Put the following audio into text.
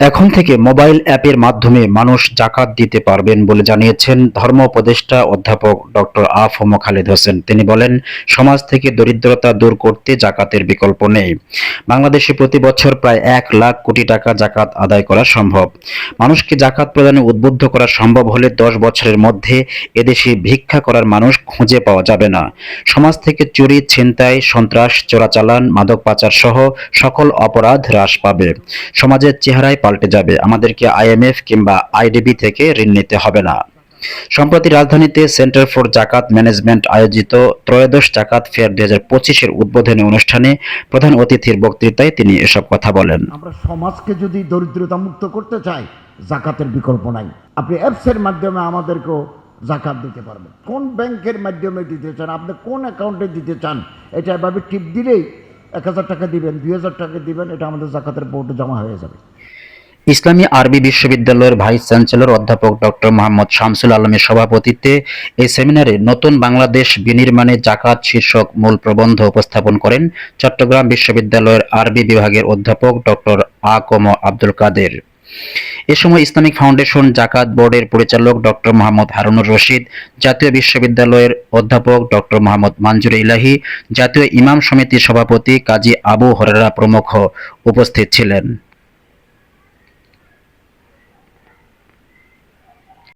এখন থেকে মোবাইল অ্যাপের মাধ্যমে মানুষ জাকাত দিতে পারবেন বলে জানিয়েছেন ধর্ম উপদেষ্টা অধ্যাপক ডক্টর আফম খালেদ হোসেন। তিনি বলেন, সমাজ থেকে দরিদ্রতা দূর করতে জাকাতের বিকল্প নেই। বাংলাদেশে প্রতি বছর প্রায় এক লাখ কোটি টাকা জাকাত আদায় করা সম্ভব। মানুষকে জাকাত প্রদানে উদ্বুদ্ধ করা সম্ভব হলে দশ বছরের মধ্যে এদেশে ভিক্ষা করার মানুষ খুঁজে পাওয়া যাবে না। সমাজ থেকে চুরি, ছিনতাই, সন্ত্রাস, চোরাচালান, মাদক পাচার সহ সকল অপরাধ হ্রাস পাবে। সমাজের চেহারায় পাল্টে যাবে। আমাদেরকে আইএমএফ কিংবা আইডিবি থেকে ঋণ নিতে হবে না। সম্প্রতি রাজধানীতে সেন্টার ফর জাকাত ম্যানেজমেন্ট আয়োজিত ত্রয়োদশ জাকাত ফেয়ার দুই হাজার পঁচিশের উদ্বোধনী অনুষ্ঠানে প্রধান অতিথির বক্তৃতায় তিনি এসব কথা বলেন। আমরা সমাজকে যদি দরিদ্রতা মুক্ত করতে চাই, জাকাতের বিকল্প নাই। আপনি অ্যাপসের মাধ্যমে আমাদেরকেও জাকাত দিতে পারবেন। কোন ব্যাংকের মাধ্যমে দিতে চান? আপনি কোন অ্যাকাউন্টে দিতে চান? এটা এভাবে টিপ দিলেই এক হাজার টাকা দিবেন, দুই হাজার টাকা দিবেন, এটা আমাদের জাকাতের বোর্ডে জমা হয়ে যাবে। ইসলামী আরবি বিশ্ববিদ্যালয়ের ভাইস চ্যান্সেলর অধ্যাপক ডক্টর মোহাম্মদ শামসুল আলমের সভাপতিত্বে এই সেমিনারে নতুন বাংলাদেশ বিনির্মাণে জাকাত শীর্ষক মূল প্রবন্ধ উপস্থাপন করেন চট্টগ্রাম বিশ্ববিদ্যালয়ের আরবি বিভাগের অধ্যাপক ডক্টর আ কম আব্দুল কাদের। এ সময় ইসলামিক ফাউন্ডেশন জাকাত বোর্ডের পরিচালক ডক্টর মোহাম্মদ হারুনুর রশিদ, জাতীয় বিশ্ববিদ্যালয়ের অধ্যাপক ডক্টর মোহাম্মদ মানজুর ইলাহি, জাতীয় ইমাম সমিতির সভাপতি কাজী আবু হরেরা প্রমুখ উপস্থিত ছিলেন।